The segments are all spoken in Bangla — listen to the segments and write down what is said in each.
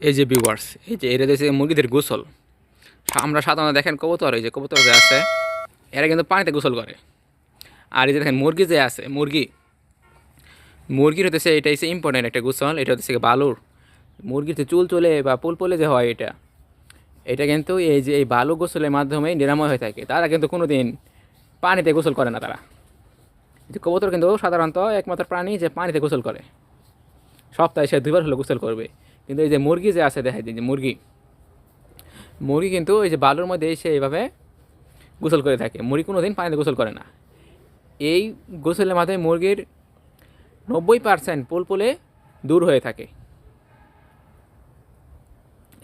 এই যে ভিউয়ার্স এই যে এটা হচ্ছে মুরগিদের গোসল। আমরা সাধারণত দেখেন কবুতর, এই যে কবুতর যে আছে, এরা কিন্তু পানিতে গোসল করে। আর এই যে দেখেন মুরগি যে আছে, মুরগি। মুরগির হতেছে এটা হচ্ছে ইম্পর্টেন্ট একটা গোসল, এটা গিয়ে বালুর। মুরগিতে চুল চলে বা পুল পলে যে হয় এটা এটা কিন্তু এই যে এই বালু গোসলের মাধ্যমে নিরাময় হয়ে থাকে। তারা কিন্তু কোনো দিন পানিতে গোসল করে না তারা। কবুতর কিন্তু সাধারণত একমাত্র প্রাণী যে পানিতে গোসল করে। সপ্তাহে সে দুবার হলে গোসল করবে। কিন্তু এই যে মুরগি যে আছে দেখা যায় যে মুরগি। মুরগি কিন্তু এই যে বালুর মধ্যে এসে এইভাবে গোসল করে থাকে। মুরগি কোনো দিন পানিতে গোসল করে না। এই গোসলের মাধ্যমে মুরগির নব্বই পার্সেন্ট পুলপুলে দূর হয়ে থাকে।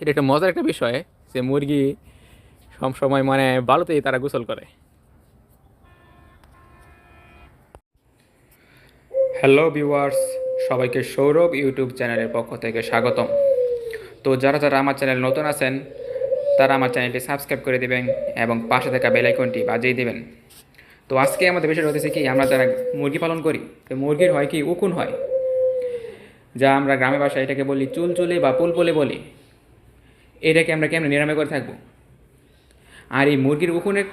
এটা একটা মজার একটা বিষয় যে মুরগি সবসময় মানে বালুতেই তারা গোসল করে। হ্যালো ভিউয়ার্স সবাইকে সৌরভ ইউটিউব চ্যানেলের পক্ষ থেকে স্বাগতম। তো যারা যারা আমার চ্যানেল নতুন আছেন, তারা আমার চ্যানেলটি সাবস্ক্রাইব করে দেবেন এবং পাশে থাকা বেল আইকনটি বাজিয়ে দেবেন। তো আজকে আমাদের বিষয়টা হতেছে কি, আমরা যারা মুরগি পালন করি, তো মুরগির হয় কি, উকুন হয়। যা আমরা গ্রামে বাসায় এটাকে বলি চুলচুলে বা পুলপুলে বলি। এটাকে আমরা কেমন নিরাময় করে থাকব? আর এই মুরগির উকুনের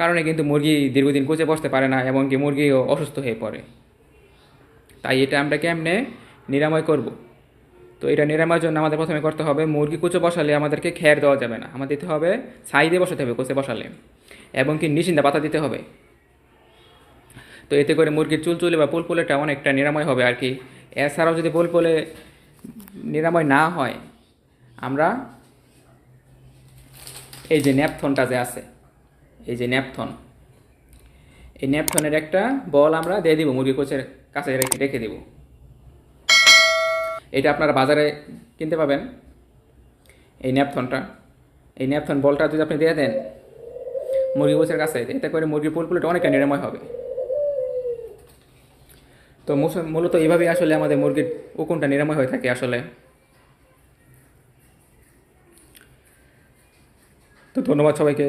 কারণে কিন্তু মুরগি দীর্ঘদিন কুচে বসতে পারে না, এমনকি মুরগিও অসুস্থ হয়ে পড়ে। তাই এটা আমরা কেমনে নিরাময় করব? তো এটা নিরাময়ের জন্য আমাদের প্রথমে করতে হবে মুরগি কুচো বসালে আমাদেরকে খের দেওয়া যাবে না। আমাদের দিতে হবে ছাই দিয়ে বসাতে হবে কুচে বসালে। এবং কি নিশিন্দা পাতা দিতে হবে। তো এতে করে মুরগির চুলচুলে বা পুলপুলেটা অনেকটা নিরাময় হবে আর কি। এছাড়াও যদি পুলপুলে নিরাময় না হয়, আমরা এই যে ন্যাপথনটা যে আছে, এই যে ন্যাপথন এই ন্যাপথনের একটা বল আমরা দিয়ে দিব, মুরগি কোচের কাছে রেখে রেখে দিব। এটা আপনারা বাজারে কিনতে পাবেন, এই ন্যাপথনটা এই ন্যাপথন বলটা যদি আপনি দিয়ে দেন মুরগি কোচের কাছে, এতে করে মুরগির পুলপুলটা অনেকটা নিরাময় হবে। তো মূলত এইভাবেই আসলে আমাদের মুরগির উকুনটা নিরাময় হয়ে থাকে আসলে। তো ধন্যবাদ সবাইকে।